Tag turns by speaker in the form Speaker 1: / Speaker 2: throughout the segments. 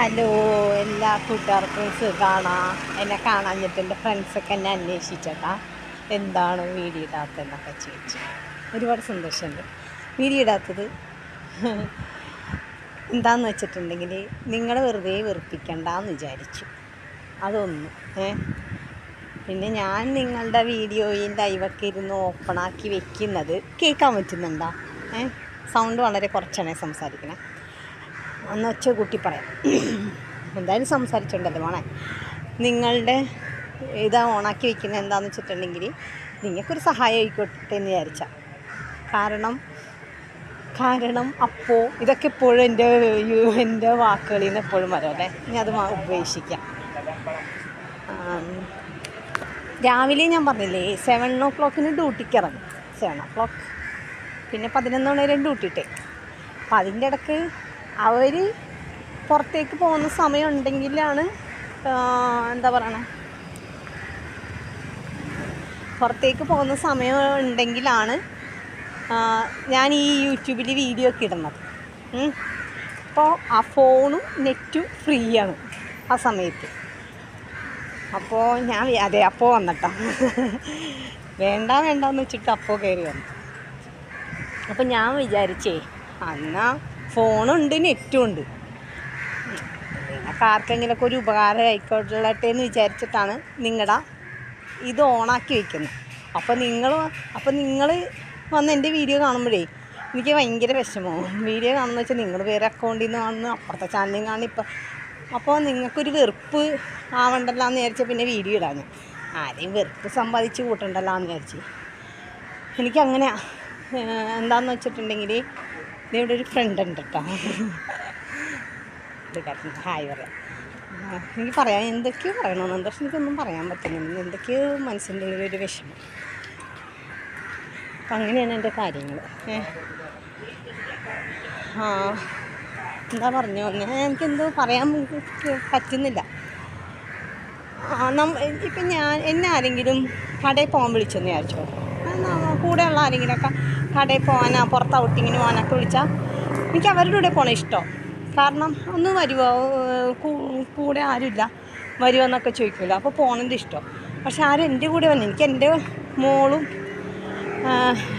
Speaker 1: Hello എല്ലാ കൂട്ടുകാർക്കും സുഖാണോ? എന്നെ കാണാഞ്ഞിട്ട് എന്റെ ഫ്രണ്ട്സൊക്കെ എന്നെ അന്വേഷിച്ചേട്ടാ. എന്താണ് വീഡിയോ ഇടാത്തതെന്നൊക്കെ ചോദിച്ചു. ഒരുപാട് സന്തോഷമുണ്ട്. വീഡിയോ ഇടാത്തത് എന്താന്ന് വെച്ചിട്ടുണ്ടെങ്കിൽ നിങ്ങൾ വെറുതെ വെറുപ്പിക്കണ്ടെന്ന് വിചാരിച്ചു. അതൊന്ന് ഏ? പിന്നെ ഞാൻ നിങ്ങളുടെ വീഡിയോയും ലൈവൊക്കെ ഇരുന്ന് ഓപ്പണാക്കി വെക്കുന്നത് കേൾക്കാൻ പറ്റുന്നുണ്ടോ? ഏ? സൗണ്ട് വളരെ കുറച്ചാണ് സംസാരിക്കണേ. ഒന്ന് ഒച്ച കൂട്ടി പറയാം. എന്തായാലും സംസാരിച്ചിട്ടുണ്ടല്ലോ മോണെ നിങ്ങളുടെ ഇതാ ഓണാക്കി വെക്കുന്നത് എന്താണെന്ന് വെച്ചിട്ടുണ്ടെങ്കിൽ നിങ്ങൾക്കൊരു സഹായം ആയിക്കോട്ടെ എന്ന് വിചാരിച്ച. കാരണം കാരണം അപ്പോൾ ഇതൊക്കെ എപ്പോഴും എന്റെ എന്റെ വാക്കുകളിൽ നിന്ന് എപ്പോഴും വരും അല്ലേ? ഇനി അത് ഉപേക്ഷിക്കാം. രാവിലെ ഞാൻ പറഞ്ഞില്ലേ സെവൻ ഓ ക്ലോക്കിന് ഡ്യൂട്ടിക്ക് ഇറങ്ങും. സെവൻ ഓ ക്ലോക്ക് പിന്നെ പതിനൊന്ന് മണി വരെ ഡ്യൂട്ടി ഇട്ടേ. അപ്പം അതിന്റെ ഇടയ്ക്ക് അവർ പുറത്തേക്ക് പോകുന്ന സമയം ഉണ്ടെങ്കിലാണ് എന്താ പറയണേ? പുറത്തേക്ക് പോകുന്ന സമയം ഉണ്ടെങ്കിലാണ് ഞാൻ ഈ യൂട്യൂബിൽ വീഡിയോ ഒക്കെ ഇടുന്നത്. അപ്പോൾ ആ ഫോണും നെറ്റും ഫ്രീ ആണ് ആ സമയത്ത്. അപ്പോൾ ഞാൻ അതെ അപ്പോൾ വന്നിട്ടാ. വേണ്ട വേണ്ടെന്ന് വെച്ചിട്ട് അപ്പോൾ കയറി വന്നു. അപ്പോൾ ഞാൻ വിചാരിച്ചേ എന്നാ ഫോണുണ്ട് നെറ്റും ഉണ്ട്. നിങ്ങൾക്ക് ആർക്കെങ്കിലൊക്കെ ഒരു ഉപകാരം ആയിക്കോട്ടെ എന്ന് വിചാരിച്ചിട്ടാണ് നിങ്ങളുടെ ഇത് ഓണാക്കി വയ്ക്കുന്നത് അപ്പോൾ നിങ്ങൾ അപ്പോൾ നിങ്ങൾ വന്ന് എന്റെ വീഡിയോ കാണുമ്പോഴേ എനിക്ക് ഭയങ്കര വിഷമവും വീഡിയോ കാണുന്ന വെച്ചാൽ നിങ്ങൾ വേറെ അക്കൗണ്ടിൽ നിന്ന് കാണുന്നു അപ്പുറത്തെ ചാനലിൽ കാണുന്നു ഇപ്പം അപ്പോൾ നിങ്ങൾക്കൊരു വെറുപ്പ് ആവണ്ടല്ലോ എന്ന് വിചാരിച്ചാൽ പിന്നെ വീഡിയോ ഇടാൻ ആരെയും വെറുപ്പ് സമ്പാദിച്ച് കൂട്ടണ്ടല്ലോ എന്ന് വിചാരിച്ച് എനിക്കങ്ങനെ എന്താണെന്ന് വെച്ചിട്ടുണ്ടെങ്കിൽ ഇവിടെ ഒരു ഫ്രണ്ട് ഉണ്ട് കേട്ടോ ഹായ് പറയാം. എനിക്ക് പറയാം എന്തൊക്കെയോ പറയണമെന്നുണ്ട് പക്ഷെ എനിക്കൊന്നും പറയാൻ പറ്റുന്നില്ല. എന്തൊക്കെയോ മനസ്സിന്റെ ഉള്ളിൽ ഒരു വിഷമം. അപ്പം അങ്ങനെയാണ് എന്റെ കാര്യങ്ങൾ. ആ എന്താ പറഞ്ഞു? ഞാൻ എനിക്കെന്തോ പറയാൻ പറ്റുന്നില്ല. ഇപ്പം ഞാൻ എന്നെ ആരെങ്കിലും കടയിൽ പോകാൻ വിളിച്ചെന്ന് വിചാരിച്ചോ? കൂടെയുള്ള ആരെങ്കിലുമൊക്കെ കടയിൽ പോകാനോ പുറത്ത് ഔട്ടിങ്ങിന് പോകാനൊക്കെ വിളിച്ചാൽ എനിക്ക് അവരുടെ കൂടെ പോകണം ഇഷ്ടം. കാരണം ഒന്ന് വരുമോ കൂടെ ആരുമില്ല. വരുമോ എന്നൊക്കെ ചോദിക്കില്ല അപ്പോൾ പോകണത് ഇഷ്ടം. പക്ഷെ ആരും എന്റെ കൂടെ വന്നു എനിക്ക് എന്റെ മോളും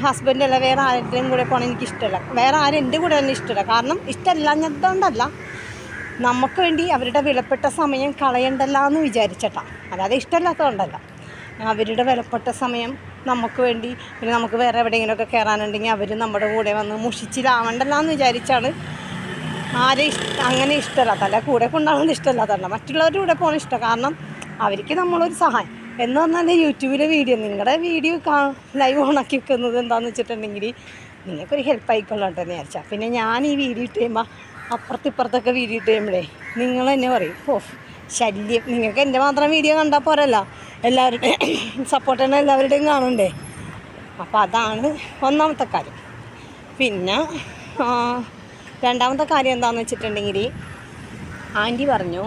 Speaker 1: ഹസ്ബൻഡല്ല വേറെ ആരുടെയും കൂടെ പോകണം എനിക്ക് ഇഷ്ടമല്ല. വേറെ ആരും എന്റെ കൂടെ തന്നെ ഇഷ്ടമല്ല. കാരണം ഇഷ്ടമല്ലാഞ്ഞതുകൊണ്ടല്ല. നമുക്ക് വേണ്ടി അവരുടെ വിലപ്പെട്ട സമയം കളയണ്ടല്ല എന്ന് വിചാരിച്ചിട്ടാ. അല്ലാതെ ഇഷ്ടമല്ലാത്തതുകൊണ്ടല്ല. അവരുടെ വിലപ്പെട്ട സമയം നമുക്ക് വേണ്ടി പിന്നെ നമുക്ക് വേറെ എവിടെയെങ്കിലുമൊക്കെ കയറാനുണ്ടെങ്കിൽ അവർ നമ്മുടെ കൂടെ വന്ന് മുഷിച്ചിലാവണ്ടല്ല എന്ന് വിചാരിച്ചാണ്. ആരെ ഇഷ്ട അങ്ങനെ ഇഷ്ടമല്ല. തല കൂടെ കൊണ്ടാകുന്നത് ഇഷ്ടമല്ലാത്തല്ല മറ്റുള്ളവരുടെ കൂടെ പോകണം ഇഷ്ടം. കാരണം അവർക്ക് നമ്മളൊരു സഹായം. എന്ന് പറഞ്ഞാൽ യൂട്യൂബിലെ വീഡിയോ നിങ്ങളുടെ വീഡിയോ കാ ലൈവ് ഓണാക്കി വെക്കുന്നത് എന്താണെന്ന് വെച്ചിട്ടുണ്ടെങ്കിൽ നിങ്ങൾക്കൊരു ഹെൽപ്പ് ആയിക്കൊള്ളട്ടെ എന്ന് വിചാരിച്ചാൽ പിന്നെ ഞാൻ ഈ വീഡിയോ ഇട്ട് കഴിയുമ്പോൾ അപ്പുറത്തിപ്പുറത്തൊക്കെ വീഡിയോ ഇട്ട് കഴിയുമ്പോഴേ നിങ്ങൾ തന്നെ പറയും ഓ ശല്യം. നിങ്ങൾക്ക് എന്റെ മാത്രം വീഡിയോ കണ്ടാൽ പോരല്ല. എല്ലാവരുടെയും സപ്പോർട്ട് തന്നെ എല്ലാവരുടെയും കാണണ്ടേ? അപ്പോൾ അതാണ് ഒന്നാമത്തെ കാര്യം. പിന്നെ രണ്ടാമത്തെ കാര്യം എന്താണെന്ന് വെച്ചിട്ടുണ്ടെങ്കിൽ ആന്റി പറഞ്ഞു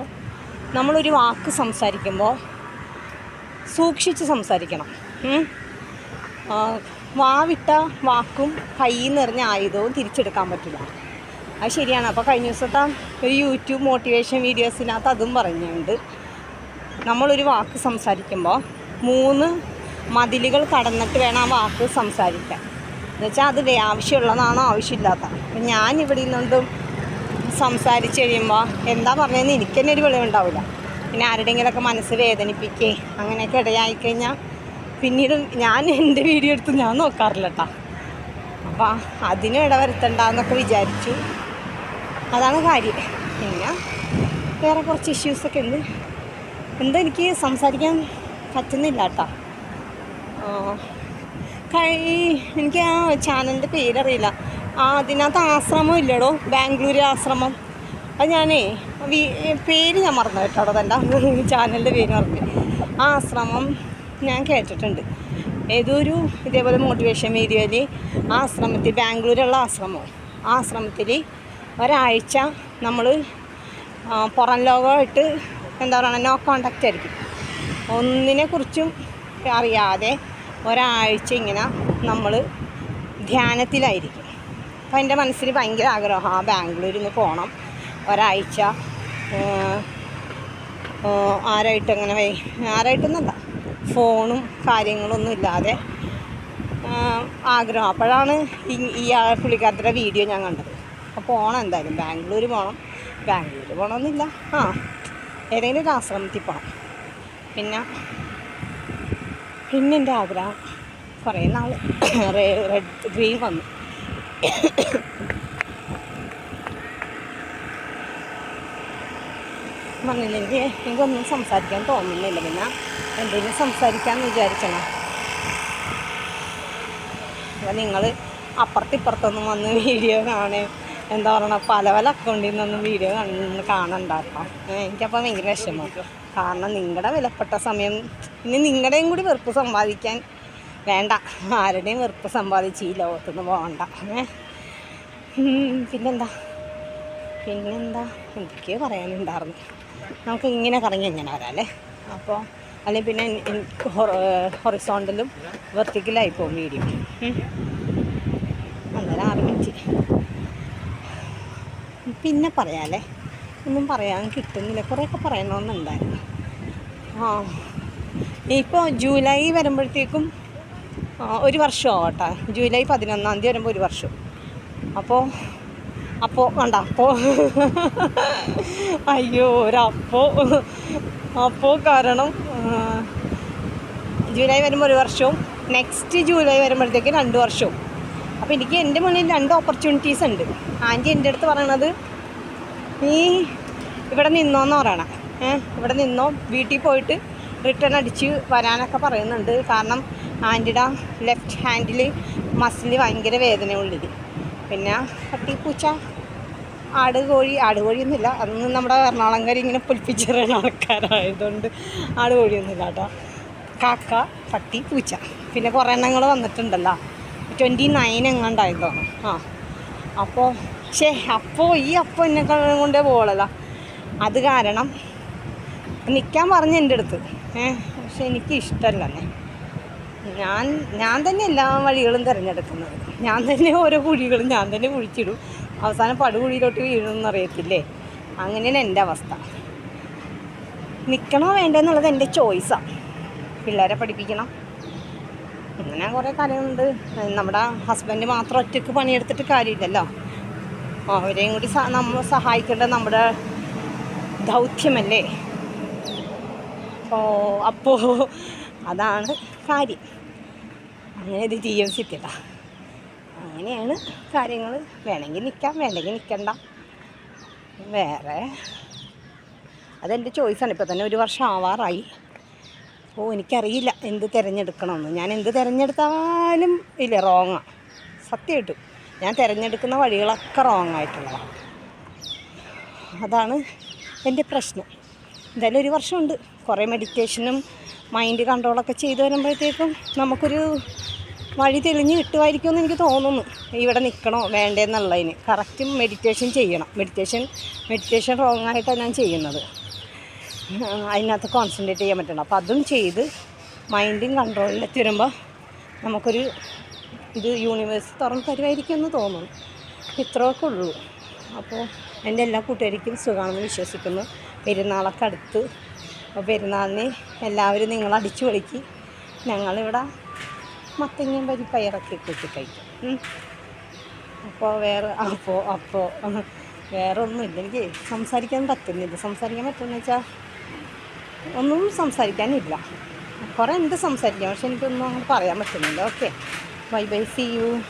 Speaker 1: നമ്മളൊരു വാക്ക് സംസാരിക്കുമ്പോൾ സൂക്ഷിച്ച് സംസാരിക്കണം. വാവിട്ട വാക്കും കയ്യിൽ നിറഞ്ഞ ആയുധവും തിരിച്ചെടുക്കാൻ പറ്റില്ല. അത് ശരിയാണ്. അപ്പോൾ കഴിഞ്ഞ ദിവസത്തെ ഒരു യൂട്യൂബ് മോട്ടിവേഷൻ വീഡിയോസിനകത്ത് അതും പറഞ്ഞുണ്ട് നമ്മളൊരു വാക്ക് സംസാരിക്കുമ്പോൾ മൂന്ന് മതിലുകൾ കടന്നിട്ട് വേണം ആ വാക്ക് സംസാരിക്കാൻ. എന്നുവെച്ചാൽ അത് ആവശ്യമുള്ളതാണോ ആവശ്യമില്ലാത്തതാണോ? അപ്പം ഞാൻ ഇവിടെ നിന്നുകൊണ്ടും സംസാരിച്ച് കഴിയുമ്പോൾ എന്താ പറഞ്ഞതെന്ന് എനിക്ക് തന്നെ ഒരു വെളിവുണ്ടാവില്ല പിന്നെ ആരുടെയെങ്കിലൊക്കെ മനസ്സ് വേദനിപ്പിക്കേ അങ്ങനെയൊക്കെ ഇടയായി കഴിഞ്ഞാൽ പിന്നീട് ഞാൻ എന്റെ വീഡിയോ എടുത്ത് ഞാൻ നോക്കാറില്ല കേട്ടോ അപ്പോൾ അതിനും ഇടവരുത്തണ്ടെന്നൊക്കെ വിചാരിച്ചു. അതാണ് കാര്യം. പിന്നെ വേറെ കുറച്ച് ഇഷ്യൂസൊക്കെ ഉണ്ട്. എന്താ എനിക്ക് സംസാരിക്കാൻ പറ്റുന്നില്ല കേട്ടോ. കൈ എനിക്ക് ആ ചാനലിന്റെ പേരറിയില്ല. ആ അതിനകത്ത് ആശ്രമം ഇല്ലടോ ബാംഗ്ലൂർ ആശ്രമം. അത് ഞാനേ വീ പേര് ഞാൻ മറന്നു കേട്ടോ അവിടെ തന്നെ ചാനലിന്റെ പേര് മറന്നു. ആ ആശ്രമം ഞാൻ കേട്ടിട്ടുണ്ട്. ഏതൊരു ഇതേപോലെ മോട്ടിവേഷൻ വീഡിയോയിൽ ആശ്രമത്തിൽ ബാംഗ്ലൂരുള്ള ആശ്രമം ആശ്രമത്തിൽ ഒരാഴ്ച നമ്മൾ പുറം ലോകമായിട്ട് എന്താ പറയുക നോ കോണ്ടാക്റ്റ് ആയിരിക്കും. ഒന്നിനെക്കുറിച്ചും അറിയാതെ ഒരാഴ്ച ഇങ്ങനെ നമ്മൾ ധ്യാനത്തിലായിരിക്കും. അപ്പോൾ എന്റെ മനസ്സിൽ ഭയങ്കര ആഗ്രഹം ആ ബാംഗ്ലൂരിൽ പോകണം ഒരാഴ്ച ആരായിട്ട് അങ്ങനെ വൈ ആരായിട്ടൊന്നല്ല ഫോണും കാര്യങ്ങളൊന്നും ഇല്ലാതെ ആഗ്രഹം. അപ്പോഴാണ് ഈ ആ പുള്ളിക്കാരത്തിന്റെ വീഡിയോ ഞാൻ കണ്ടത്. അപ്പോൾ പോകണം എന്തായാലും ബാംഗ്ലൂർ പോകണം ബാംഗ്ലൂർ പോകണമെന്നില്ല ആ ഏതെങ്കിലും ഒരു ആശ്രമത്തിൽ പോകണം പിന്നെ പിന്നെ എന്റെ ആഗ്രഹം കുറേ നാൾ റെഡ് ഗ്രീൻ വന്നു. വന്നില്ല. എനിക്ക് എനിക്കൊന്നും സംസാരിക്കാൻ തോന്നുന്നില്ല. പിന്നെ എന്തെങ്കിലും സംസാരിക്കാമെന്ന് വിചാരിച്ചണം അപ്പം നിങ്ങൾ അപ്പുറത്തിപ്പുറത്തൊന്നും വന്ന് വീഡിയോ കാണേ എന്താ പറയണ പല പല അക്കൗണ്ടിൽ നിന്നും വീഡിയോ കാണണ്ടാക്കാം എനിക്കപ്പോൾ ഭയങ്കര വിഷമം. കാരണം നിങ്ങളുടെ വിലപ്പെട്ട സമയം ഇനി നിങ്ങളുടെയും കൂടി വെറുപ്പ് സമ്പാദിക്കാൻ വേണ്ട. ആരുടെയും വെറുപ്പ് സമ്പാദിച്ച് ഈ ലോകത്തുനിന്ന് പോകണ്ട. പിന്നെന്താ? പിന്നെന്താ? എന്തൊക്കെയോ പറയാനുണ്ടായിരുന്നു. നമുക്ക് ഇങ്ങനെ കറങ്ങി ഇങ്ങനെ വരാം അല്ലേ? അപ്പോൾ അല്ലെങ്കിൽ പിന്നെ ഹൊറിസോണ്ടലും വെർട്ടിക്കലായി പോകും വീഡിയോ. പിന്നെ പറയാല്ലേ ഒന്നും പറയാൻ കിട്ടുന്നില്ല. കുറേയൊക്കെ പറയണമെന്നുണ്ടായിരുന്നു. ആ. ഇപ്പോൾ ജൂലൈ വരുമ്പോഴത്തേക്കും ഒരു വർഷം ആവട്ടെ ജൂലൈ പതിനൊന്നാം തീയതി വരുമ്പോൾ ഒരു വർഷം. അപ്പോൾ അപ്പോൾ വേണ്ട. അപ്പോൾ അയ്യോ ഒരപ്പോ. അപ്പോൾ കാരണം ജൂലൈ വരുമ്പോൾ ഒരു വർഷവും നെക്സ്റ്റ് ജൂലൈ വരുമ്പോഴത്തേക്ക് രണ്ട് വർഷവും. അപ്പോൾ എനിക്ക് എന്റെ മുന്നിൽ രണ്ട് ഓപ്പർച്യൂണിറ്റീസ് ഉണ്ട്. ആന്റി എന്റെ അടുത്ത് പറയണത് നീ ഇവിടെ നിന്നോന്ന് പറയണം. ഏ ഇവിടെ നിന്നോ? വീട്ടിൽ പോയിട്ട് റിട്ടേൺ അടിച്ച് വരാനൊക്കെ പറയുന്നുണ്ട്. കാരണം ആന്റിയുടെ ലെഫ്റ്റ് ഹാൻഡിൽ മസിൽ ഭയങ്കര വേദന ഉള്ളിൽ പിന്നെ പട്ടിപ്പൂച്ച ആട് കോഴി ആട് കോഴിയൊന്നുമില്ല. അന്ന് നമ്മുടെ എറണാകുളംകാർ ഇങ്ങനെ പൊലിപ്പിച്ചെറിയുന്ന ആൾക്കാരായതുകൊണ്ട് ആട് കോഴിയൊന്നുമില്ല കേട്ടോ. കാക്ക പട്ടി പൂച്ച. പിന്നെ കുറേ എണ്ണങ്ങൾ വന്നിട്ടുണ്ടല്ലോ. ട്വന്റി നയൻ എങ്ങാണ്ടായിരുന്നു ആ. അപ്പോൾ ശേ അപ്പോൾ ഈ അപ്പോൾ എന്നെ കൊണ്ടേ പോകലല്ല അത് കാരണം നിൽക്കാൻ പറഞ്ഞു എന്റെ അടുത്ത്. ഏഹ് പക്ഷെ എനിക്ക് ഇഷ്ടമല്ലേ ഞാൻ ഞാൻ തന്നെ എല്ലാ വഴികളും തിരഞ്ഞെടുക്കുന്നത്. ഞാൻ തന്നെ ഓരോ കുഴികളും ഞാൻ തന്നെ കുഴിച്ചിടും. അവസാനം പടുകുഴിയിലോട്ട് വീഴുമെന്ന് അറിയത്തില്ലേ അങ്ങനെയാണ് എന്റെ അവസ്ഥ. നിൽക്കണോ വേണ്ടെന്നുള്ളത് എന്റെ ചോയ്സാണ് പിള്ളേരെ പഠിപ്പിക്കണം. അങ്ങനെ കുറേ കാര്യങ്ങളുണ്ട്. നമ്മുടെ ഹസ്ബൻഡ് മാത്രം ഒറ്റയ്ക്ക് പണിയെടുത്തിട്ട് കാര്യമില്ലല്ലോ. അവരെയും കൂടി നമ്മൾ സഹായിക്കേണ്ടത് നമ്മുടെ ദൗത്യമല്ലേ? ഓ അപ്പോ അതാണ് കാര്യം. അങ്ങനെ ഇത് ജി എം സിറ്റില്ല അങ്ങനെയാണ് കാര്യങ്ങൾ വേണമെങ്കിൽ നിൽക്കാം വേണ്ടെങ്കിൽ നിൽക്കണ്ട വേറെ. അതെന്റെ ചോയ്സാണ്. ഇപ്പോൾ തന്നെ ഒരു വർഷം ആവാറായി. ഓ എനിക്കറിയില്ല എന്ത് തിരഞ്ഞെടുക്കണമെന്ന്. ഞാൻ എന്ത് തിരഞ്ഞെടുത്താലും ഇല്ല റോങ്ങാണ് സത്യമായിട്ടും. ഞാൻ തിരഞ്ഞെടുക്കുന്ന വഴികളൊക്കെ റോങ് ആയിട്ടുള്ളതാണ് അതാണ് എന്റെ പ്രശ്നം. എന്തായാലും ഒരു വർഷമുണ്ട്. കുറേ മെഡിറ്റേഷനും മൈൻഡ് കൺട്രോളൊക്കെ ചെയ്തു വരുമ്പോഴത്തേക്കും നമുക്കൊരു വഴി തെളിഞ്ഞ് കിട്ടുമായിരിക്കുമെന്ന് എനിക്ക് തോന്നുന്നു. ഇവിടെ നിൽക്കണോ വേണ്ടേന്നുള്ളതിന്. കറക്റ്റ് മെഡിറ്റേഷൻ ചെയ്യണം. മെഡിറ്റേഷൻ മെഡിറ്റേഷൻ റോങ് ആയിട്ടാണ് ഞാൻ ചെയ്യുന്നത്. അതിനകത്ത് കോൺസെൻട്രേറ്റ് ചെയ്യാൻ പറ്റണം. അപ്പോൾ അതും ചെയ്ത് മൈൻഡും കൺട്രോളിലെത്തി വരുമ്പോൾ നമുക്കൊരു ഇത് യൂണിവേഴ്സ് തുറന്ന് തരുമായിരിക്കും എന്ന് തോന്നുന്നു. ഇത്രയൊക്കെ ഉള്ളൂ. അപ്പോൾ എന്റെ എല്ലാ കൂട്ടുകാർക്കും സുഖമാണെന്ന് വിശ്വസിക്കുന്നു. പെരുന്നാളൊക്കെ അടുത്ത്. അപ്പോൾ പെരുന്നാളിന് എല്ലാവരും നിങ്ങൾ അടിച്ചു പൊളിക്ക്. ഞങ്ങളിവിടെ മത്തങ്ങയും പരിപ്പയറൊക്കെ ഇട്ടിട്ട് കഴിക്കും. അപ്പോൾ വേറെ അപ്പോൾ അപ്പോൾ വേറെ ഒന്നും ഇല്ലെങ്കിൽ സംസാരിക്കാൻ പറ്റുന്നില്ല. സംസാരിക്കാൻ പറ്റുമെന്ന് വെച്ചാൽ ഒന്നും സംസാരിക്കാനില്ല. കുറേ ഉണ്ട് സംസാരിക്കാം പക്ഷെ എനിക്കൊന്നും അങ്ങനെ പറയാൻ പറ്റുന്നില്ല. ഓക്കെ. Bye-bye. See you.